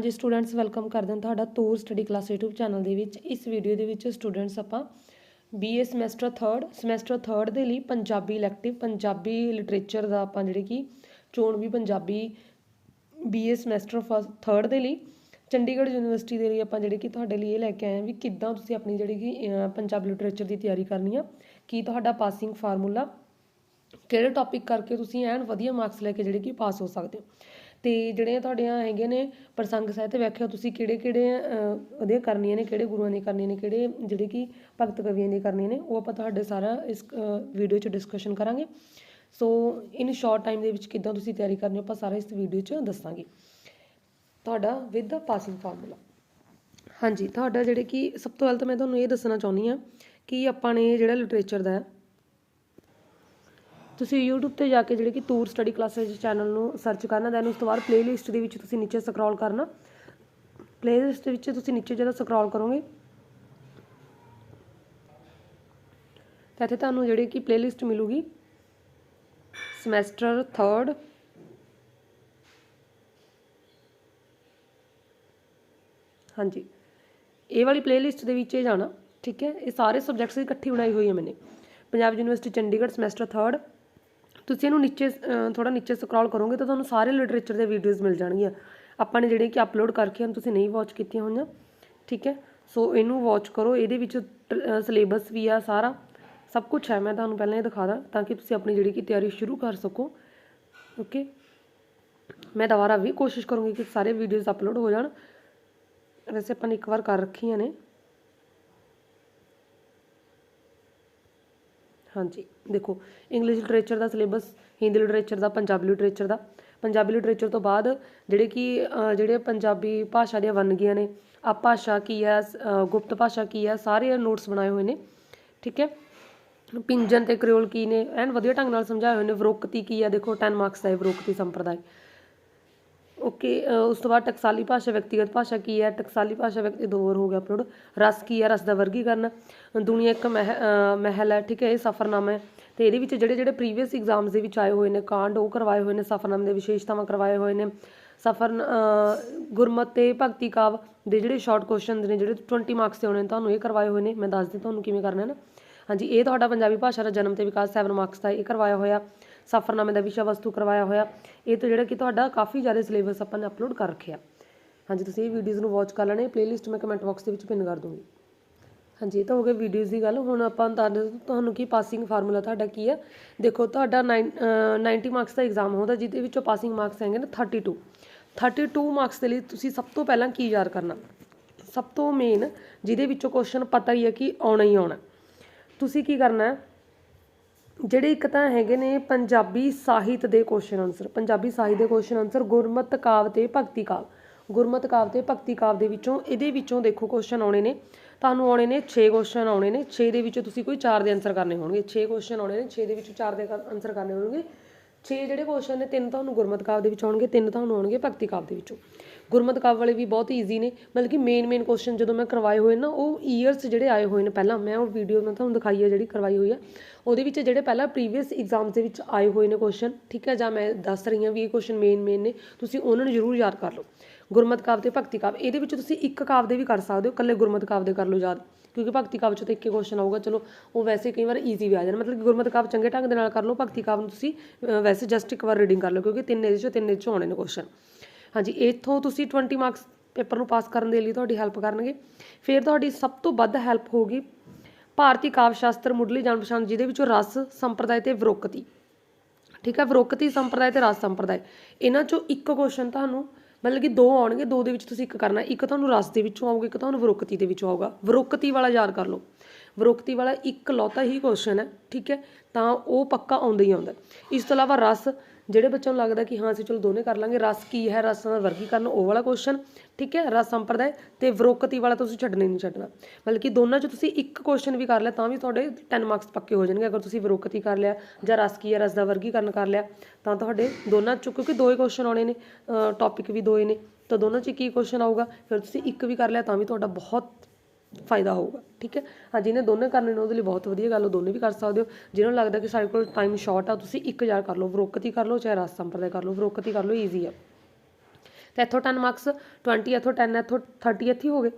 ਹਾਂਜੀ students welcome ਕਰਦੇ ਹਾਂ ਤੁਹਾਡਾ Toor study class YouTube channel ਦੇ ਵਿੱਚ। ਇਸ ਵੀਡੀਓ ਦੇ ਵਿੱਚ ਸਟੂਡੈਂਟਸ ਆਪਾਂ BA semester 3rd semester 3rd ਦੇ ਲਈ ਪੰਜਾਬੀ ਇਲੈਕਟਿਵ ਪੰਜਾਬੀ ਲਿਟਰੇਚਰ ਦਾ ਆਪਾਂ ਜਿਹੜੇ ਕਿ ਚੋਣ ਵੀ ਪੰਜਾਬੀ BA ਸਮੈਸਟਰ 3rd ਦੇ ਲਈ। ਚੰਡੀਗੜ੍ਹ ਯੂਨੀਵਰਸਿਟੀ ਦੇ ਲਈ ਆਪਾਂ ਜਿਹੜੇ ਕਿ ਤੁਹਾਡੇ ਲਈ ਇਹ ਲੈ ਕੇ ਆਏ ਹਾਂ ਵੀ ਕਿੱਦਾਂ ਤੁਸੀਂ ਆਪਣੀ ਜਿਹੜੀ ਕਿ ਪੰਜਾਬੀ ਲਿਟਰੇਚਰ ਦੀ ਤਿਆਰੀ ਕਰਨੀ ਆ, ਕੀ ਤੁਹਾਡਾ ਪਾਸਿੰਗ ਫਾਰਮੂਲਾ ਕਿਹੜੇ ਟੌਪਿਕ ਕਰਕੇ ਤੁਸੀਂ ਐਨ ਵਧੀਆ ਮਾਰਕਸ ਲੈ ਕੇ ਜਿਹੜੇ ਕਿ ਪਾਸ ਹੋ ਸਕਦੇ ਹੋ। ਅਤੇ ਜਿਹੜੀਆਂ ਤੁਹਾਡੀਆਂ ਹੈਗੀਆਂ ਨੇ ਪ੍ਰਸੰਗ ਸਾਹਿਤ ਵਿਆਖਿਆ, ਤੁਸੀਂ ਕਿਹੜੇ ਕਿਹੜੇ ਉਹਦੀਆਂ ਕਰਨੀਆਂ ਨੇ, ਕਿਹੜੇ ਗੁਰੂਆਂ ਦੀਆਂ ਕਰਨੀਆਂ ਨੇ, ਕਿਹੜੇ ਜਿਹੜੇ ਕਿ ਭਗਤ ਕਵੀਆਂ ਦੀਆਂ ਕਰਨੀਆਂ ਨੇ, ਉਹ ਆਪਾਂ ਤੁਹਾਡੇ ਸਾਰਾ ਇਸ ਵੀਡੀਓ 'ਚ ਡਿਸਕਸ਼ਨ ਕਰਾਂਗੇ। ਸੋ ਇਨ ਸ਼ਾਰਟ ਟਾਈਮ ਦੇ ਵਿੱਚ ਕਿੱਦਾਂ ਤੁਸੀਂ ਤਿਆਰੀ ਕਰਨੀ ਹੋ, ਆਪਾਂ ਸਾਰਾ ਇਸ ਵੀਡੀਓ 'ਚ ਦੱਸਾਂਗੇ। ਤੁਹਾਡਾ ਵਿਦ ਪਾਸਿੰਗ ਫਾਰਮੂਲਾ ਹਾਂਜੀ, ਤੁਹਾਡਾ ਜਿਹੜੇ ਕਿ, ਸਭ ਤੋਂ ਪਹਿਲਾਂ ਤਾਂ ਮੈਂ ਤੁਹਾਨੂੰ ਇਹ ਦੱਸਣਾ ਚਾਹੁੰਦੀ ਹਾਂ ਕਿ ਆਪਾਂ ਨੇ ਜਿਹੜਾ ਲਿਟਰੇਚਰ ਦਾ ਤੁਸੀਂ YouTube ਤੇ ਜਾ ਕੇ ਜਿਹੜੇ ਕਿ ਟੂਰ ਸਟੱਡੀ ਕਲਾਸਿਸ ਚੈਨਲ ਨੂੰ ਸਰਚ ਕਰਨਾ ਦੈਨ ਉਸ ਤੋਂ ਬਾਅਦ ਪਲੇਲਿਸਟ ਦੇ ਵਿੱਚ ਤੁਸੀਂ ਨੀਚੇ ਸਕਰੋਲ ਕਰਨਾ। ਪਲੇਲਿਸਟ ਦੇ ਵਿੱਚ ਤੁਸੀਂ ਨੀਚੇ ਜਦੋਂ ਸਕਰੋਲ ਕਰੋਗੇ, ਤਾਂ ਇੱਥੇ ਤੁਹਾਨੂੰ ਜਿਹੜੀ ਕਿ ਪਲੇਲਿਸਟ ਮਿਲੂਗੀ। ਸਮੈਸਟਰ 3rd ਹਾਂਜੀ। ਇਹ ਵਾਲੀ ਪਲੇਲਿਸਟ ਦੇ ਵਿੱਚ ਇਹ ਜਾਣਾ, ਠੀਕ ਹੈ? ਇਹ ਸਾਰੇ ਸਬਜੈਕਟਸ ਇਕੱਠੀ ਬਣਾਈ ਹੋਈ ਹੈ ਮੈਨੇ। Punjab university Chandigarh semester 3rd ਤੁਸੀਂ ਇਹਨੂੰ ਨੀਚੇ ਥੋੜਾ ਨੀਚੇ ਸਕਰੋਲ ਕਰੋਗੇ ਤਾਂ ਤੁਹਾਨੂੰ ਸਾਰੇ ਲਿਟਰੇਚਰ ਦੇ ਵੀਡੀਓਜ਼ ਮਿਲ ਜਾਣਗੀਆਂ। ਆਪਾਂ ਨੇ ਜਿਹੜੇ ਕਿ ਅਪਲੋਡ ਕਰਕੇ ਹਨ ਤੁਸੀਂ ਨਹੀਂ ਵਾਚ ਕੀਤੀਆਂ ਹੋਈਆਂ, ਠੀਕ ਹੈ? ਸੋ ਇਹਨੂੰ ਵਾਚ ਕਰੋ, ਇਹਦੇ ਵਿੱਚ ਸਿਲੇਬਸ ਵੀ ਆ ਸਾਰਾ। ਸਭ ਕੁਝ ਹੈ, ਮੈਂ ਤੁਹਾਨੂੰ ਪਹਿਲਾਂ ਇਹ ਦਿਖਾ ਦਾਂ, ਤਾਂ ਕਿ ਤੁਸੀਂ ਆਪਣੀ ਜਿਹੜੀ ਕਿ ਤਿਆਰੀ ਸ਼ੁਰੂ ਕਰ ਸਕੋ। ਓਕੇ ਮੈਂ ਦੁਬਾਰਾ ਵੀ ਕੋਸ਼ਿਸ਼ ਕਰੂੰਗੀ ਕਿ ਸਾਰੇ ਵੀਡੀਓਜ਼ ਅਪਲੋਡ ਹੋ ਜਾਣ। ਵੈਸੇ ਆਪਾਂ ਨੇ ਇੱਕ ਵਾਰ ਕਰ ਰੱਖੀਆਂ ਨੇ। ਹਾਂਜੀ, ਦੇਖੋ ਇੰਗਲਿਸ਼ ਲਿਟਰੇਚਰ ਦਾ ਸਿਲੇਬਸ ਹਿੰਦੀ ਲਿਟਰੇਚਰ ਦਾ, ਪੰਜਾਬੀ ਲਿਟਰੇਚਰ ਦਾ। ਪੰਜਾਬੀ ਲਿਟਰੇਚਰ ਤੋਂ ਬਾਅਦ ਜਿਹੜੇ ਕਿ ਜਿਹੜੇ ਪੰਜਾਬੀ ਭਾਸ਼ਾ ਦੀਆਂ ਵੰਨਗੀਆਂ ਨੇ ਆ ਭਾਸ਼ਾ ਕੀ ਹੈ ਗੁਪਤ ਭਾਸ਼ਾ ਕੀ ਹੈ, ਸਾਰੇ ਨੋਟਸ ਬਣਾਏ ਹੋਏ ਨੇ, ਠੀਕ ਹੈ? ਪਿੰਜਨ ਤੇ ਕ੍ਰਿਓਲ ਕੀ ਨੇ, ਐਨ ਵਧੀਆ ਢੰਗ ਨਾਲ ਸਮਝਾਏ ਹੋਏ ਨੇ, ਵਿਰੋਕਤੀ ਕੀ ਹੈ, ਦੇਖੋ 10 ਮਾਰਕਸ ਦਾ ਹੈ ਵਿਰੋਕਤੀ ਸੰਪਰਦਾਇ। ਓਕੇ ਉਸ ਤੋਂ ਬਾਅਦ ਟਕਸਾਲੀ ਭਾਸ਼ਾ, ਵਿਅਕਤੀਗਤ ਭਾਸ਼ਾ ਕੀ ਹੈ? ਟਕਸਾਲੀ ਭਾਸ਼ਾ ਵਿਅਕਤੀ ਦੋ ਵਾਰ ਹੋ ਗਿਆ ਅਪਲੋਡ ਰਸ ਕੀ ਹੈ? ਰਸ ਦਾ ਵਰਗੀਕਰਨ। ਦੁਨੀਆ ਇੱਕ ਮਹਿ ਮਹਿਲ ਹੈ, ਠੀਕ ਹੈ, ਇਹ ਸਫਰਨਾਮਾ ਹੈ। ਤੇ ਇਹਦੇ ਵਿੱਚ ਜਿਹੜੇ ਜਿਹੜੇ ਪ੍ਰੀਵੀਅਸ ਐਗਜ਼ਾਮਸ ਦੇ ਵਿੱਚ ਆਏ ਹੋਏ ਨੇ, ਕਾਂਡ ਉਹ ਕਰਵਾਏ ਹੋਏ ਨੇ, ਸਫਰਨਾਮੇ ਦੇ ਵਿਸ਼ੇਸ਼ਤਾਵਾਂ ਕਰਵਾਏ ਹੋਏ ਨੇ। ਸਫਰ ਗੁਰਮਤ ਤੇ ਭਗਤੀ ਕਾਵ ਦੇ ਜਿਹੜੇ ਸ਼ਾਰਟ ਕੁਐਸਚਨਸ ਨੇ, ਜਿਹੜੇ 20 ਮਾਰਕਸ ਦੇ ਹੋਣੇ ਨੇ, ਤੁਹਾਨੂੰ ਇਹ ਕਰਵਾਏ ਹੋਏ ਨੇ। ਮੈਂ ਦੱਸਦੀ ਤੁਹਾਨੂੰ ਕਿਵੇਂ ਕਰਨਾ ਹੈ ਨਾ। ਹਾਂਜੀ, ਇਹ ਤੁਹਾਡਾ ਪੰਜਾਬੀ ਭਾਸ਼ਾ ਦਾ ਜਨਮ ਤੇ ਵਿਕਾਸ 7 ਮਾਰਕਸ ਦਾ ਇਹ ਕਰਵਾਇਆ ਹੋਇਆ। ਸਫਰਨਾਮੇ ਦਾ ਵਿਸ਼ਾ ਵਸਤੂ ਕਰਵਾਇਆ ਹੋਇਆ। ਇਹ ਤੋਂ ਜਿਹੜਾ ਕਿ ਤੁਹਾਡਾ ਕਾਫੀ ਜ਼ਿਆਦਾ ਸਿਲੇਬਸ ਆਪਾਂ ਨੇ ਅਪਲੋਡ ਕਰ ਰੱਖਿਆ। ਹਾਂਜੀ, ਤੁਸੀਂ ਇਹ ਵੀਡੀਓਜ਼ ਨੂੰ ਵਾਚ ਕਰ ਲੈਣੇ ਪਲੇਲਿਸਟ ਮੈਂ ਕਮੈਂਟ ਬਾਕਸ ਦੇ ਵਿੱਚ ਪਿੰਨ ਕਰ ਦੂੰਗੀ। ਹਾਂਜੀ, ਇਹ ਤਾਂ ਹੋ ਗਿਆ ਵੀਡੀਓਜ਼ ਦੀ ਗੱਲ। ਹੁਣ ਆਪਾਂ ਤੁਹਾਨੂੰ ਤੁਹਾਨੂੰ ਕੀ ਪਾਸਿੰਗ ਫਾਰਮੂਲਾ ਤੁਹਾਡਾ ਕੀ ਹੈ ਦੇਖੋ, ਤੁਹਾਡਾ 9 90 ਮਾਰਕਸ ਦਾ ਐਗਜ਼ਾਮ ਹੁੰਦਾ, ਜਿਹਦੇ ਵਿੱਚੋਂ ਪਾਸਿੰਗ ਮਾਰਕਸ ਹੈਗੇ ਨੇ 32 32 ਮਾਰਕਸ ਦੇ ਲਈ ਤੁਸੀਂ ਸਭ ਤੋਂ ਪਹਿਲਾਂ ਕੀ ਯਾਦ ਕਰਨਾ? ਸਭ ਤੋਂ ਮੇਨ ਜਿਹਦੇ ਵਿੱਚੋਂ ਕੁਐਸਚਨ ਪਤਾ ਹੀ ਹੈ ਕਿ ਆਉਣਾ ਹੀ ਆਉਣਾ। ਤੁਸੀਂ ਕੀ ਕਰਨਾ? ਹੈ ਜਿਹੜੇ ਇੱਕ ਤਾਂ ਹੈਗੇ ਨੇ ਪੰਜਾਬੀ ਸਾਹਿਤ ਦੇ ਕੁਐਸਚਨ ਆਨਸਰ ਪੰਜਾਬੀ ਸਾਹਿਤ ਦੇ ਕੁਐਸਚਨ ਆਨਸਰ ਗੁਰਮਤਿ ਕਾਵ ਤੇ ਭਗਤੀ ਕਾਵ। ਗੁਰਮਤ ਕਾਵ ਤੇ ਭਗਤੀ ਕਾਵ ਦੇ ਵਿੱਚੋਂ, ਇਹਦੇ ਵਿੱਚੋਂ ਦੇਖੋ ਕੁਐਸਚਨ ਆਉਣੇ ਨੇ। ਤੁਹਾਨੂੰ ਆਉਣੇ ਨੇ 6 ਕੁਐਸਚਨ ਆਉਣੇ ਨੇ 6 ਦੇ ਵਿੱਚੋਂ ਤੁਸੀਂ ਕੋਈ 4 ਦੇ ਆਨਸਰ ਕਰਨੇ ਹੋਣਗੇ। 6 ਕੁਐਸਚਨ ਆਉਣੇ ਨੇ 6 ਦੇ ਵਿੱਚੋਂ 4 ਦੇ ਆਨਸਰ ਕਰਨੇ ਹੋਣਗੇ। 6 ਜਿਹੜੇ ਕੁਐਸਚਨ ਨੇ, ਤਿੰਨ ਤੁਹਾਨੂੰ ਗੁਰਮਤਿ ਕਾਵ ਦੇ ਵਿੱਚ ਆਉਣਗੇ, ਤਿੰਨ ਤੁਹਾਨੂੰ ਆਉਣਗੇ ਭਗਤੀ ਕਾਵ ਦੇ ਵਿੱਚੋਂ। ਗੁਰਮਤ ਕਾਵ ਵਾਲੇ ਵੀ ਬਹੁਤ ਈਜ਼ੀ ਨੇ। ਮਤਲਬ ਕਿ ਮੇਨ ਮੇਨ ਕੁਐਸਚਨ ਜਦੋਂ ਮੈਂ ਕਰਵਾਏ ਹੋਏ ਨਾ, ਉਹ ਈਅਰਸ ਜਿਹੜੇ ਆਏ ਹੋਏ ਨੇ ਪਹਿਲਾਂ, ਮੈਂ ਉਹ ਵੀਡੀਓ ਮੈਂ ਤੁਹਾਨੂੰ ਦਿਖਾਈ ਹੈ ਜਿਹੜੀ ਕਰਵਾਈ ਹੋਈ ਆ। ਉਹਦੇ ਵਿੱਚ ਜਿਹੜੇ ਪਹਿਲਾਂ ਪ੍ਰੀਵੀਅਸ ਐਗਜ਼ਾਮਸ ਦੇ ਵਿੱਚ ਆਏ ਹੋਏ ਨੇ ਕੁਐਸਚਨ ਠੀਕ ਹੈ ਜਾਂ ਮੈਂ ਦੱਸ ਰਹੀ ਹਾਂ ਵੀ ਇਹ ਕੁਐਸਚਨ ਮੇਨ ਮੇਨ ਨੇ, ਤੁਸੀਂ ਉਹਨਾਂ ਨੂੰ ਜ਼ਰੂਰ ਯਾਦ ਕਰ ਲਓ। ਗੁਰਮਤ ਕਾਵ ਤੇ ਭਗਤੀ ਕਾਵ, ਇਹਦੇ ਵਿੱਚ ਤੁਸੀਂ ਇੱਕ ਕਾਵ ਦੇ ਵੀ ਕਰ ਸਕਦੇ ਹੋ, ਇਕੱਲੇ ਗੁਰਮਤ ਕਾਵ ਦੇ ਕਰ ਲਓ ਯਾਦ। ਕਿਉਂਕਿ ਭਗਤੀ ਕਾਵ 'ਚ ਤਾਂ ਇੱਕ ਹੀ ਕੁਐਸਚਨ ਆਊਗਾ, ਚਲੋ, ਉਹ ਵੈਸੇ ਕਈ ਵਾਰ ਈਜ਼ੀ ਵੀ ਆ ਜਾਣਾ। ਮਤਲਬ ਕਿ ਗੁਰਮਤ ਕਾਵ ਚੰਗੇ ਢੰਗ ਦੇ ਨਾਲ ਕਰ ਲਓ, ਭਗਤੀ ਕਾਵ ਨੂੰ ਤੁਸੀਂ ਵੈਸੇ ਜਸਟ ਇੱਕ ਵਾਰ ਰੀਡਿੰਗ ਕਰ ਲਓ, ਕਿਉਂਕਿ ਤਿੰਨ ਇਹਦੇ 'ਚੋਂ ਤਿੰਨ ਇਹਦੇ 'ਚੋਂ ਆਉਣੇ ਨੇ ਕੁਐਸਚਨ ਹਾਂਜੀ, ਇੱਥੋਂ ਤੁਸੀਂ 20 ਮਾਰਕਸ ਪੇਪਰ ਨੂੰ ਪਾਸ ਕਰਨ ਦੇ ਲਈ ਤੁਹਾਡੀ ਹੈਲਪ ਕਰਨਗੇ। ਫਿਰ ਤੁਹਾਡੀ ਸਭ ਤੋਂ ਵੱਧ ਹੈਲਪ ਹੋਊਗੀ ਭਾਰਤੀ ਕਾਵਿ ਸ਼ਾਸਤਰ ਮੁੱਢਲੀ ਜਾਣ ਪਛਾਣ ਜਿਹਦੇ ਵਿੱਚੋਂ ਰਸ, ਸੰਪਰਦਾਇ ਤੇ ਵਿਰੋਕਤੀ। ਠੀਕ ਹੈ ਵਿਰੋਕਤੀ, ਸੰਪਰਦਾਇ ਤੇ ਰਸ, ਸੰਪਰਦਾਇ। ਇਹਨਾਂ ਚੋਂ ਇੱਕ ਕੁਐਸਚਨ ਤੁਹਾਨੂੰ, ਮਤਲਬ ਕਿ ਦੋ ਆਉਣਗੇ, ਦੋ ਦੇ ਵਿੱਚ ਤੁਸੀਂ ਇੱਕ ਕਰਨਾ। ਇੱਕ ਤੁਹਾਨੂੰ ਰਸ ਦੇ ਵਿੱਚੋਂ ਆਊਗਾ, ਇੱਕ ਤੁਹਾਨੂੰ ਵਿਰੋਕਤੀ ਦੇ ਵਿੱਚੋਂ ਆਊਗਾ। ਵਿਰੋਕਤੀ ਵਾਲਾ ਯਾਦ ਕਰ ਲਓ। ਵਿਰੋਕਤੀ ਵਾਲਾ ਇੱਕ ਲੌਤਾ ਹੀ ਕੁਐਸਚਨ ਹੈ, ਠੀਕ ਹੈ? ਤਾਂ ਉਹ ਪੱਕਾ ਆਉਂਦਾ ਹੀ ਆਉਂਦਾ। ਇਸ ਤੋਂ ਇਲਾਵਾ ਰਸ ਜਿਹੜੇ ਬੱਚਿਆਂ ਨੂੰ ਲੱਗਦਾ ਕਿ ਹਾਂ ਅਸੀਂ ਚਲੋ ਦੋਨੇ ਕਰ ਲਾਂਗੇ, ਰਸ ਕੀ ਹੈ? ਰਸਾਂ ਦਾ ਵਰਗੀਕਰਨ ਉਹ ਵਾਲਾ ਕੁਐਸਚਨ ਠੀਕ ਹੈ? ਰਸ ਸੰਪਰਦਾਇ ਤੇ ਵਿਰੋਕਤੀ ਵਾਲਾ ਤੁਸੀਂ ਛੱਡਣੇ ਨਹੀਂ ਛੱਡਣਾ। ਬਲਕਿ ਦੋਨਾਂ 'ਚ ਤੁਸੀਂ ਇੱਕ ਕੁਐਸਚਨ ਵੀ ਕਰ ਲਿਆ ਤਾਂ ਵੀ ਤੁਹਾਡੇ 10 ਮਾਰਕਸ ਪੱਕੇ ਹੋ ਜਾਣਗੇ। ਅਗਰ ਤੁਸੀਂ ਵਿਰੋਕਤੀ ਕਰ ਲਿਆ ਜਾਂ ਰਸ ਕੀ ਹੈ, ਰਸ ਦਾ ਵਰਗੀਕਰਨ ਕਰ ਲਿਆ, ਤਾਂ ਤੁਹਾਡੇ ਦੋਨਾਂ 'ਚ, ਕਿਉਂਕਿ ਦੋ ਹੀ ਕੁਐਸਚਨ ਆਉਣੇ ਨੇ ਟੌਪਿਕ ਵੀ ਦੋ ਹੀ ਨੇ, ਤਾਂ ਦੋਨਾਂ 'ਚ ਕੀ ਕੁਐਸਚਨ ਆਊਗਾ। ਫਿਰ ਤੁਸੀਂ ਇੱਕ ਵੀ ਕਰ ਲਿਆ ਤਾਂ ਵੀ ਤੁਹਾਡਾ ਬਹੁਤ ਫਾਇਦਾ ਹੋਊਗਾ, ਠੀਕ ਹੈ? ਹਾਂ ਜਿਹਨੇ ਦੋਨੇ ਕਰਨੇ ਨੇ, ਉਹਦੇ ਲਈ ਬਹੁਤ ਵਧੀਆ ਗੱਲ, ਉਹ ਦੋਨੇ ਵੀ ਕਰ ਸਕਦੇ ਹੋ। ਜਿਹਨਾਂ ਨੂੰ ਲੱਗਦਾ ਕਿ ਸਾਡੇ ਕੋਲ ਟਾਈਮ ਸ਼ਾਰਟ ਆ, ਤੁਸੀਂ ਇੱਕ ਹਜ਼ਾਰ ਕਰ ਲਓ ਵਰੋਕਤੀ ਕਰ ਲਓ, ਚਾਹੇ ਰਸ ਸੰਪਰਦਾਇ ਕਰ ਲਓ ਵਰੋਕਤੀ ਕਰ ਲਓ ਈਜ਼ੀ ਆ। ਤੇ ਇੱਥੋਂ 10 ਮਾਰਕਸ 20 ਇੱਥੋਂ 10 ਇੱਥੋਂ 30 ਇੱਥੇ ਹੋ ਗਏ,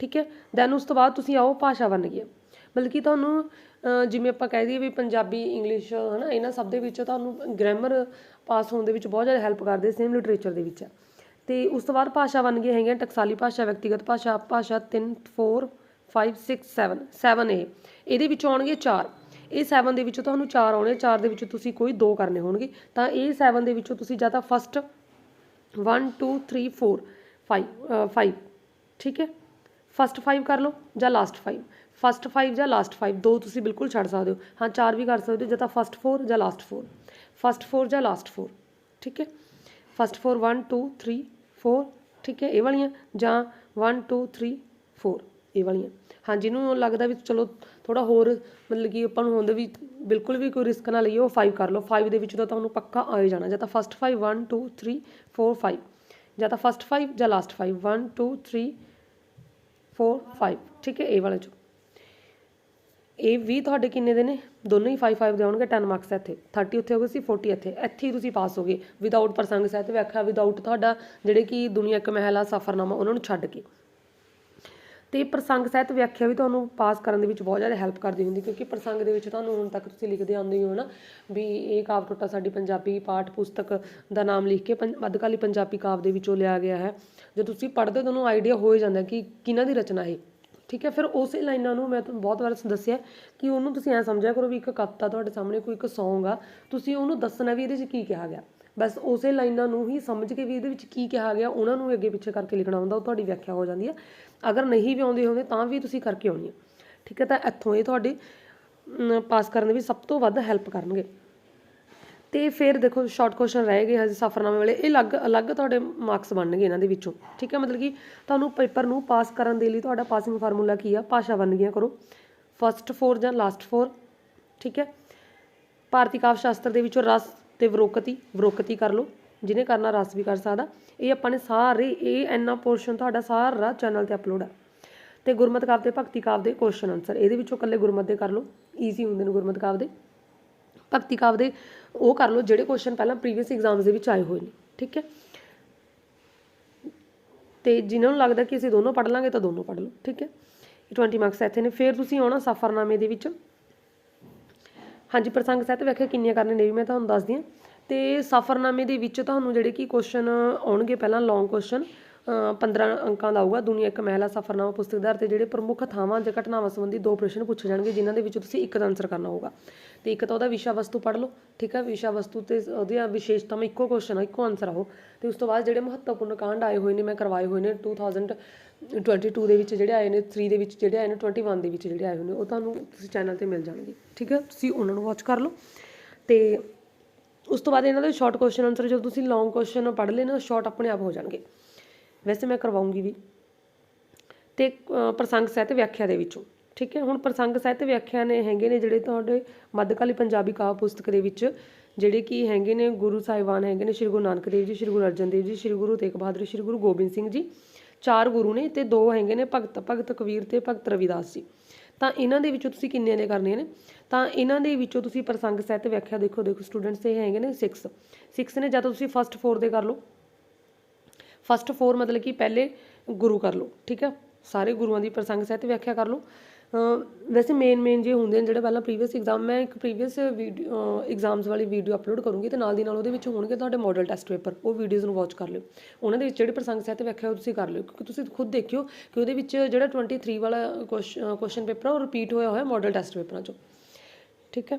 ਠੀਕ ਹੈ? ਦੈਨ ਉਸ ਤੋਂ ਬਾਅਦ ਤੁਸੀਂ ਆਓ, ਭਾਸ਼ਾ ਬਣ ਗਈ ਮਤਲਬ ਕਿ ਤੁਹਾਨੂੰ ਜਿਵੇਂ ਆਪਾਂ ਕਹਿ ਦਈਏ ਵੀ ਪੰਜਾਬੀ ਇੰਗਲਿਸ਼ ਹਨਾ, ਇਹਨਾਂ ਸਭ ਦੇ ਵਿੱਚ ਤੁਹਾਨੂੰ ਗ੍ਰਾਮਰ ਪਾਸ ਹੋਣ ਦੇ ਵਿੱਚ ਬਹੁਤ ਜ਼ਿਆਦਾ ਹੈਲਪ ਕਰਦੇ ਸੇਮ ਲਿਟਰੇਚਰ ਦੇ ਵਿੱਚ। ਤੇ ਉਸ ਤੋਂ ਬਾਅਦ ਭਾਸ਼ਾ ਬਣ ਗਈ ਹੈਗੀਆਂ ਟਕਸਾਲੀ ਭਾਸ਼ਾ, ਵਿਅਕਤੀਗਤ ਭਾਸ਼ਾ ਭਾਸ਼ਾ 3 4 5 6 7 7 ਏ ਇਹਦੇ ਵਿੱਚੋਂ ਆਉਣਗੇ 4 ਇਹ 7 ਦੇ ਵਿੱਚੋਂ ਤੁਹਾਨੂੰ 4 ਆਉਣੇ 4 ਦੇ ਵਿੱਚੋਂ ਤੁਸੀਂ ਕੋਈ ਦੋ ਕਰਨੇ ਹੋਣਗੇ। ਤਾਂ ਇਹ 7 ਦੇ ਵਿੱਚੋਂ ਤੁਸੀਂ ਜਾਂ ਤਾਂ ਫਸਟ 1 2 3 4 5 5 ਠੀਕ ਹੈ? ਫਸਟ 5 ਕਰ ਲਓ ਜਾਂ ਲਾਸਟ 5 ਫਸਟ 5 ਜਾਂ ਲਾਸਟ 5 ਦੋ ਤੁਸੀਂ ਬਿਲਕੁਲ ਛੱਡ ਸਕਦੇ ਹੋ। ਹਾਂ, ਚਾਰ ਵੀ ਕਰ ਸਕਦੇ ਹੋ, ਜਾਂ ਤਾਂ ਫਸਟ 4 ਜਾਂ ਲਾਸਟ 4 ਫਸਟ 4 ਜਾਂ ਲਾਸਟ 4 ਠੀਕ ਹੈ? ਫਸਟ 4 1 2 3 4 ਠੀਕ ਹੈ, ਇਹ ਵਾਲੀਆਂ ਜਾਂ 1 2 3 4 ਇਹ ਵਾਲੀਆਂ। ਹਾਂ, ਜਿਹਨੂੰ ਲੱਗਦਾ ਵੀ ਚਲੋ ਥੋੜਾ ਹੋਰ ਮਤਲਬ ਕਿ ਆਪਾਂ ਨੂੰ ਹੁੰਦਾ ਵੀ ਬਿਲਕੁਲ ਵੀ ਕੋਈ ਰਿਸਕ ਨਾ ਲਈਏ, ਉਹ 5 ਕਰ ਲਓ। 5 ਦੇ ਵਿੱਚ ਤਾਂ ਤੁਹਾਨੂੰ ਪੱਕਾ ਆ ਹੀ ਜਾਣਾ। ਜਾਂ ਤਾਂ ਫਸਟ 5 1 2 3 4 5 ਜਾਂ ਤਾਂ ਫਸਟ 5 ਜਾਂ ਲਾਸਟ 5 1 2 3 4 5 ਠੀਕ ਹੈ, ਇਹ ਵਾਲੇ ਚੋਂ। ਇਹ ਵੀ ਤੁਹਾਡੇ ਕਿੰਨੇ ਦੇ ਨੇ? ਦੋਨੋਂ ਹੀ 5 5 ਦੇ ਆਉਣਗੇ 10 ਮਾਰਕਸ ਇੱਥੇ। 30 ਉੱਥੇ ਹੋ ਗਏ ਸੀ 40 ਇੱਥੇ। ਇੱਥੇ ਹੀ ਤੁਸੀਂ ਪਾਸ ਹੋ ਗਏ। ਵਿਦਆਊਟ ਪ੍ਰਸੰਗ ਸਾਹਿਤ ਵਿਆਖਿਆ ਵਿਦਆਊਟ ਤੁਹਾਡਾ ਜਿਹੜੇ ਕਿ ਦੁਨੀਆ ਇੱਕ ਮਹਿਲਾ ਸਫਰਨਾਮਾ, ਉਹਨਾਂ ਨੂੰ ਛੱਡ ਕੇ। ਤੇ ਪ੍ਰਸੰਗ ਸਹਿਤ ਵਿਆਖਿਆ ਵੀ ਤੁਹਾਨੂੰ ਪਾਸ ਕਰਨ ਦੇ ਵਿੱਚ ਬਹੁਤ ਜ਼ਿਆਦਾ ਹੈਲਪ ਕਰਦੀ ਹੁੰਦੀ, ਕਿਉਂਕਿ ਪ੍ਰਸੰਗ ਦੇ ਵਿੱਚ ਤੁਹਾਨੂੰ ਹੁਣ ਤੱਕ ਤੁਸੀਂ ਲਿਖਦੇ ਆਉਂਦੇ ਹੋ ਨਾ, ਵੀ ਇਹ ਕਾਵ ਟੋਟਾ ਸਾਡੀ ਪੰਜਾਬੀ ਪਾਠ ਪੁਸਤਕ ਦਾ ਨਾਮ ਲਿਖ ਕੇ ਪੰ- ਮੱਧਕਾਲੀ ਪੰਜਾਬੀ ਕਾਵ ਦੇ ਵਿੱਚੋਂ ਲਿਆ ਗਿਆ ਹੈ। ਜੇ ਤੁਸੀਂ ਪੜ੍ਹਦੇ ਹੋ, ਤੁਹਾਨੂੰ ਆਈਡੀਆ ਹੋ ਹੀ ਜਾਂਦਾ ਕਿ ਕਿਹਨਾਂ ਦੀ ਰਚਨਾ ਹੈ ਠੀਕ ਹੈ, ਫਿਰ ਉਸੇ ਲਾਈਨਾਂ ਨੂੰ ਮੈਂ ਤੁਹਾਨੂੰ ਬਹੁਤ ਵਾਰ ਦੱਸਿਆ ਕਿ ਉਹਨੂੰ ਤੁਸੀਂ ਐ ਸਮਝਿਆ ਕਰੋ ਵੀ ਇੱਕ ਕਵਿਤਾ ਤੁਹਾਡੇ ਸਾਹਮਣੇ, ਕੋਈ ਇੱਕ ਸੌਂਗ ਆ, ਤੁਸੀਂ ਉਹਨੂੰ ਦੱਸਣਾ ਵੀ ਇਹਦੇ 'ਚ ਕੀ ਕਿਹਾ ਗਿਆ। ਬਸ ਉਸੇ ਲਾਈਨਾਂ ਨੂੰ ਹੀ ਸਮਝ ਕੇ ਵੀ ਇਹਦੇ ਵਿੱਚ ਕੀ ਕਿਹਾ ਗਿਆ, ਉਹਨਾਂ ਨੂੰ ਅੱਗੇ ਪਿੱਛੇ ਕਰਕੇ ਲਿਖਣਾ ਹੁੰਦਾ, ਉਹ ਤੁਹਾਡੀ ਵਿਆਖਿਆ ਹੋ ਜਾਂਦੀ ਹੈ ਅਗਰ ਨਹੀਂ ਵੀ ਆਉਂਦੇ ਹੋਵੇ ਤਾਂ ਵੀ ਤੁਸੀਂ ਕਰਕੇ ਆਉਣੀ ਹੈ ਠੀਕ ਹੈ, ਤਾਂ ਇੱਥੋਂ ਇਹ ਤੁਹਾਡੇ ਪਾਸ ਕਰਨ ਦੇ ਵਿੱਚ ਸਭ ਤੋਂ ਵੱਧ ਹੈਲਪ ਕਰਨਗੇ। ਤੇ ਫਿਰ ਦੇਖੋ ਸ਼ਾਰਟ ਕੁਐਸਚਨ ਰਹਿ ਗਏ ਹਜੇ ਸਫਰਨਾਮੇ ਵਾਲੇ। ਇਹ ਅਲੱਗ ਅਲੱਗ ਤੁਹਾਡੇ ਮਾਰਕਸ ਬਣਨਗੇ ਇਹਨਾਂ ਦੇ ਵਿੱਚੋਂ। ਠੀਕ ਹੈ, ਮਤਲਬ ਕਿ ਤੁਹਾਨੂੰ ਪੇਪਰ ਨੂੰ ਪਾਸ ਕਰਨ ਦੇ ਲਈ ਤੁਹਾਡਾ ਪਾਸਿੰਗ ਫਾਰਮੂਲਾ ਕੀ ਆ? ਭਾਸ਼ਾ ਵੰਨਗੀਆਂ ਕਰੋ। ਫਸਟ ਫੋਰ ਜਾਂ ਲਾਸਟ ਫੋਰ ਠੀਕ ਹੈ? ਭਾਰਤੀ ਕਾਵਿ ਸ਼ਾਸਤਰ ਦੇ ਵਿੱਚੋਂ ਰਸ ਤੇ ਵਿਰੋਕਤੀ ਵਿਰੋਕਤੀ ਕਰ ਲਓ। ਜਿਹਨੇ ਕਰਨਾ, ਰਸ ਵੀ ਕਰ ਸਕਦਾ। ਇਹ ਆਪਾਂ ਨੇ ਸਾਰੇ, ਇਹ ਇੰਨਾ ਪੋਰਸ਼ਨ ਤੁਹਾਡਾ ਸਾਰਾ ਚੈਨਲ ਤੇ ਅਪਲੋਡ ਆ। ਤੇ ਗੁਰਮਤਿ ਕਾਵਿ ਤੇ ਭਗਤੀ ਕਾਵ ਦੇ ਕੁਐਸਚਨ ਆਨਸਰ ਇਹਦੇ ਵਿੱਚੋਂ ਇਕੱਲੇ ਗੁਰਮਤਿ ਦੇ ਕਰ ਲਓ। ਈਜ਼ੀ ਹੁੰਦੇ ਨੇ ਗੁਰਮਤਿ ਕਾਵ ਦੇ। ਭਗਤੀ ਕਾਵ ਦੇ, ਉਹ ਕਰ ਲਓ, ਜਿਹੜੇ ਕੁਐਸਚਨ ਪਹਿਲਾਂ ਪ੍ਰੀਵੀਅਸ ਐਗਜ਼ਾਮਸ ਦੇ ਵਿੱਚ ਆਏ ਹੋਏ ਨੇ, ਠੀਕ ਹੈ? ਤੇ ਜਿਨ੍ਹਾਂ ਨੂੰ ਲੱਗਦਾ ਕਿ ਅਸੀਂ ਦੋਨੋਂ ਪੜ੍ਹ ਲਾਂਗੇ ਤਾਂ ਦੋਨੋਂ ਪੜ੍ਹ ਲਓ, ਠੀਕ ਹੈ? ਇਹ 20 ਮਾਰਕਸ ਇੱਥੇ ਨੇ, ਫਿਰ ਤੁਸੀਂ ਆਉਣਾ ਸਫਰਨਾਮੇ ਦੇ ਵਿੱਚ। ਹਾਂਜੀ, ਪ੍ਰਸੰਗ ਸਹਿਤ ਵਿਆਖਿਆ ਕਿੰਨੀਆਂ ਕਰਨੇ ਨੇ ਵੀ ਮੈਂ ਤੁਹਾਨੂੰ ਦੱਸਦੀ ਹਾਂ। ਤੇ ਸਫਰਨਾਮੇ ਦੇ ਵਿੱਚ ਤੁਹਾਨੂੰ ਜਿਹੜੇ ਕਿ ਕੁਐਸਚਨ ਆਉਣਗੇ, ਪਹਿਲਾਂ ਲੌਂਗ ਕੁਐਸਚਨ 15 ਅੰਕਾਂ ਦਾ ਆਊਗਾ, ਦੁਨੀਆ ਇੱਕ ਮਹਿਲਾ ਸਫਰਨਾਮਾ ਪੁਸਤਕ ਦੇ ਆਧਾਰ ਤੇ ਜਿਹੜੇ ਪ੍ਰਮੁੱਖ ਥਾਵਾਂ ਜਾਂ ਘਟਨਾਵਾਂ ਸੰਬੰਧੀ ਦੋ ਪ੍ਰਸ਼ਨ ਪੁੱਛੇ ਜਾਣਗੇ, ਜਿਨ੍ਹਾਂ ਦੇ ਵਿੱਚੋਂ ਤੁਸੀਂ ਇੱਕ ਦਾ ਆਨਸਰ ਕਰਨਾ ਹੋਊਗਾ। ਤੇ ਇੱਕ ਤਾਂ ਉਹਦਾ ਵਿਸ਼ਾ ਵਸਤੂ ਪੜ੍ਹ ਲਓ, ਠੀਕ ਹੈ? ਵਿਸ਼ਾ ਵਸਤੂ ਤੇ ਉਹਦੀਆਂ ਵਿਸ਼ੇਸ਼ਤਾਵਾਂ ਇੱਕੋ ਕੁਐਸਚਨ ਆ, ਇੱਕੋ ਆਨਸਰ ਆਓ ਤੇ ਉਸ ਤੋਂ ਬਾਅਦ ਜਿਹੜੇ ਮਹੱਤਵਪੂਰਨ ਕਾਂਡ ਆਏ ਹੋਏ ਨੇ, ਮੈਂ ਕਰਵਾਏ ਹੋਏ ਨੇ 2022 ਦੇ ਵਿੱਚ ਜਿਹੜੇ ਆਏ ਨੇ 3 ਦੇ ਵਿੱਚ ਜਿਹੜੇ ਆਏ ਨੇ 21 ਦੇ ਵਿੱਚ ਜਿਹੜੇ ਆਏ ਹੋਏ ਨੇ, ਉਹ ਤੁਹਾਨੂੰ ਤੁਸੀਂ ਚੈਨਲ ਤੇ ਮਿਲ ਜਾਣਗੇ, ਠੀਕ ਹੈ? ਤੁਸੀਂ ਉਹਨਾਂ ਨੂੰ ਵਾਚ ਕਰ ਲਓ। ਤੇ ਉਸ ਤੋਂ ਬਾਅਦ ਇਹਨਾਂ ਦੇ ਸ਼ਾਰਟ ਕੁਐਸਚਨ ਆਨਸਰ ਜਦੋਂ ਤੁਸੀਂ ਲੌਂਗ ਕੁਐਸਚਨ ਪੜ੍ਹ ਲੈਣਾ ਸ਼ਾਰਟ ਆਪਣੇ ਆਪ ਹੋ ਜਾਣਗੇ। ਵੈਸੇ ਮੈਂ ਕਰਵਾਉਂਗੀ ਵੀ। ਤੇ ਪ੍ਰਸੰਗ ਸਾਹਿਤ ਵਿਆਖਿਆ ਦੇ ਵਿੱਚੋਂ। ਠੀਕ ਹੈ, ਹੁਣ ਪ੍ਰਸੰਗ ਸਾਹਿਤ ਵਿਆਖਿਆ ਨੇ ਹੈਗੇ ਨੇ ਜਿਹੜੇ ਤੁਹਾਡੇ ਮੱਧਕਾਲੀ ਪੰਜਾਬੀ ਕਾਵ ਪੁਸਤਕ ਦੇ ਵਿੱਚ, ਜਿਹੜੇ ਕੀ ਹੈਗੇ ਨੇ ਗੁਰੂ ਸਾਹਿਬਾਨ ਹੈਗੇ ਨੇ, ਸ਼੍ਰੀ ਗੁਰੂ ਨਾਨਕ ਦੇਵ ਜੀ, ਸ਼੍ਰੀ ਗੁਰੂ ਅਰਜਨ ਦੇਵ ਜੀ, ਸ਼੍ਰੀ ਗੁਰੂ ਤੇਗ ਬਹਾਦਰ, ਸ਼੍ਰੀ ਗੁਰੂ ਗੋਬਿੰਦ ਸਿੰਘ ਜੀ, ਚਾਰ ਗੁਰੂ ਨੇ ਤੇ ਦੋ ਹੈਗੇ ਨੇ ਭਗਤ ਭਗਤ ਕਬੀਰ ਤੇ ਭਗਤ ਰਵਿਦਾਸ ਜੀ। ਤਾਂ ਇਹਨਾਂ ਦੇ ਵਿੱਚੋਂ ਤੁਸੀਂ ਕਿੰਨੇ ਨੇ ਕਰਨੇ ਨੇ? ਤਾਂ ਇਹਨਾਂ ਦੇ ਵਿੱਚੋਂ ਤੁਸੀਂ ਪ੍ਰਸੰਗ ਸਾਹਿਤ ਵਿਆਖਿਆ ਦੇਖੋ ਦੇਖੋ ਸਟੂਡੈਂਟਸ ਇਹ ਹੈਗੇ ਨੇ 6 6 ਨੇ ਜਾਂ ਤਾਂ ਤੁਸੀਂ ਫਸਟ 4 ਦੇ ਕਰ ਲਓ। ਫਸਟ ਫੋਰ ਮਤਲਬ ਕਿ ਪਹਿਲੇ ਗੁਰੂ ਕਰ ਲਓ, ਠੀਕ ਹੈ? ਸਾਰੇ ਗੁਰੂਆਂ ਦੀ ਪ੍ਰਸੰਗ ਸਹਿਤ ਵਿਆਖਿਆ ਕਰ ਲਓ। ਵੈਸੇ ਮੇਨ ਮੇਨ ਜੇ ਹੁੰਦੇ ਨੇ ਜਿਹੜੇ ਪਹਿਲਾਂ ਪ੍ਰੀਵੀਅਸ ਐਗਜ਼ਾਮ ਮੈਂ ਇੱਕ ਪ੍ਰੀਵੀਅਸ ਵੀਡੀਓ ਐਗਜ਼ਾਮਸ ਵਾਲੀ ਵੀਡੀਓ ਅਪਲੋਡ ਕਰੂੰਗੀ ਤੇ ਨਾਲ ਦੀ ਨਾਲ ਉਹਦੇ ਵਿੱਚ ਹੋਣਗੇ ਤੁਹਾਡੇ ਮਾਡਲ ਟੈਸਟ ਪੇਪਰ ਉਹ ਵੀਡੀਓਜ਼ ਨੂੰ ਵਾਚ ਕਰ ਲਿਓ। ਉਹਨਾਂ ਦੇ ਵਿੱਚ ਜਿਹੜੇ ਪ੍ਰਸੰਗ ਸਹਿਤ ਵਿਆਖਿਆ ਉਹ ਤੁਸੀਂ ਕਰ ਲਿਓ, ਕਿਉਂਕਿ ਤੁਸੀਂ ਖੁਦ ਦੇਖਿਓ ਕਿ ਉਹਦੇ ਵਿੱਚ ਜਿਹੜਾ 23 ਵਾਲਾ ਕੁਐਸਚਨ ਪੇਪਰ ਆ ਉਹ ਰਿਪੀਟ ਹੋਇਆ ਹੋਇਆ ਮਾਡਲ ਟੈਸਟ ਪੇਪਰਾਂ 'ਚੋਂ, ਠੀਕ ਹੈ?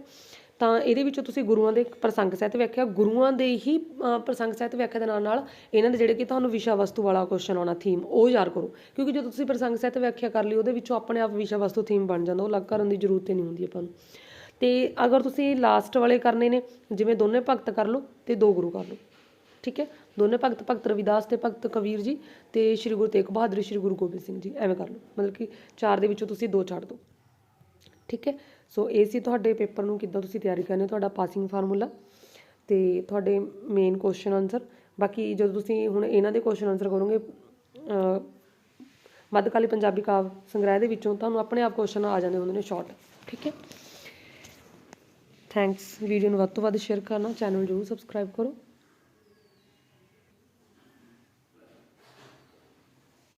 ਤਾਂ ਇਹਦੇ ਵਿੱਚੋਂ ਤੁਸੀਂ ਗੁਰੂਆਂ ਦੇ ਪ੍ਰਸੰਗ ਸਹਿਤ ਵਿਆਖਿਆ, ਗੁਰੂਆਂ ਦੇ ਹੀ ਪ੍ਰਸੰਗ ਸਹਿਤ ਵਿਆਖਿਆ ਦੇ ਨਾਲ ਨਾਲ ਇਹਨਾਂ ਦੇ ਜਿਹੜੇ ਕਿ ਤੁਹਾਨੂੰ ਵਿਸ਼ਾ ਵਸਤੂ ਵਾਲਾ ਕੁਐਸਚਨ ਆਉਣਾ ਥੀਮ ਉਹ ਯਾਦ ਕਰੋ। ਕਿਉਂਕਿ ਜਦੋਂ ਤੁਸੀਂ ਪ੍ਰਸੰਗ ਸਹਿਤ ਵਿਆਖਿਆ ਕਰ ਲਈ ਉਹਦੇ ਵਿੱਚੋਂ ਆਪਣੇ ਆਪ ਵਿਸ਼ਾ ਵਸਤੂ ਥੀਮ ਬਣ ਜਾਂਦਾ, ਉਹ ਅਲੱਗ ਕਰਨ ਦੀ ਜ਼ਰੂਰਤ ਹੀ ਨਹੀਂ ਹੁੰਦੀ ਆਪਾਂ ਨੂੰ। ਤੇ ਅਗਰ ਤੁਸੀਂ ਲਾਸਟ ਵਾਲੇ ਕਰਨੇ ਨੇ, ਜਿਵੇਂ ਦੋਨੇ ਭਗਤ ਕਰ ਲਓ ਤੇ ਦੋ ਗੁਰੂ ਕਰ ਲਓ, ਠੀਕ ਹੈ? ਦੋਨੇ ਭਗਤ ਭਗਤ ਰਵਿਦਾਸ ਤੇ ਭਗਤ ਕਬੀਰ ਜੀ ਤੇ ਸ਼੍ਰੀ ਗੁਰੂ ਤੇਗ ਬਹਾਦਰ, ਸ਼੍ਰੀ ਗੁਰੂ ਗੋਬਿੰਦ ਸਿੰਘ ਜੀ, ਐਵੇਂ ਕਰ ਲਓ। ਮਤਲਬ ਕਿ ਚਾਰ ਦੇ ਵਿੱਚੋਂ ਤੁਸੀਂ ਦੋ ਛੱਡ ਦਿਓ ਠੀਕ ਹੈ? ਸੋ ਇਹ ਸੀ ਤੁਹਾਡੇ ਪੇਪਰ ਨੂੰ ਕਿੱਦਾਂ ਤੁਸੀਂ ਤਿਆਰੀ ਕਰਨੀ ਤੁਹਾਡਾ ਪਾਸਿੰਗ ਫਾਰਮੂਲਾ ਤੇ ਤੁਹਾਡੇ ਮੇਨ ਕੁਐਸਚਨ ਆਨਸਰ ਬਾਕੀ ਜਦੋਂ ਤੁਸੀਂ ਹੁਣ ਇਹਨਾਂ ਦੇ ਕੁਐਸਚਨ ਆਨਸਰ ਕਰੋਗੇ ਮੱਧਕਾਲੀ ਪੰਜਾਬੀ ਕਾਵ ਸੰਗ੍ਰਹਿ ਦੇ ਵਿੱਚੋਂ ਤੁਹਾਨੂੰ ਆਪਣੇ ਆਪ ਕੁਐਸਚਨ ਆ ਜਾਂਦੇ ਹੁੰਦੇ ਨੇ ਸ਼ਾਰਟ ਠੀਕ ਹੈ? ਥੈਂਕਸ ਵੀਡੀਓ ਨੂੰ ਵੱਧ ਤੋਂ ਵੱਧ ਸ਼ੇਅਰ ਕਰਨਾ ਚੈਨਲ ਜ਼ਰੂਰ ਸਬਸਕ੍ਰਾਈਬ ਕਰੋ।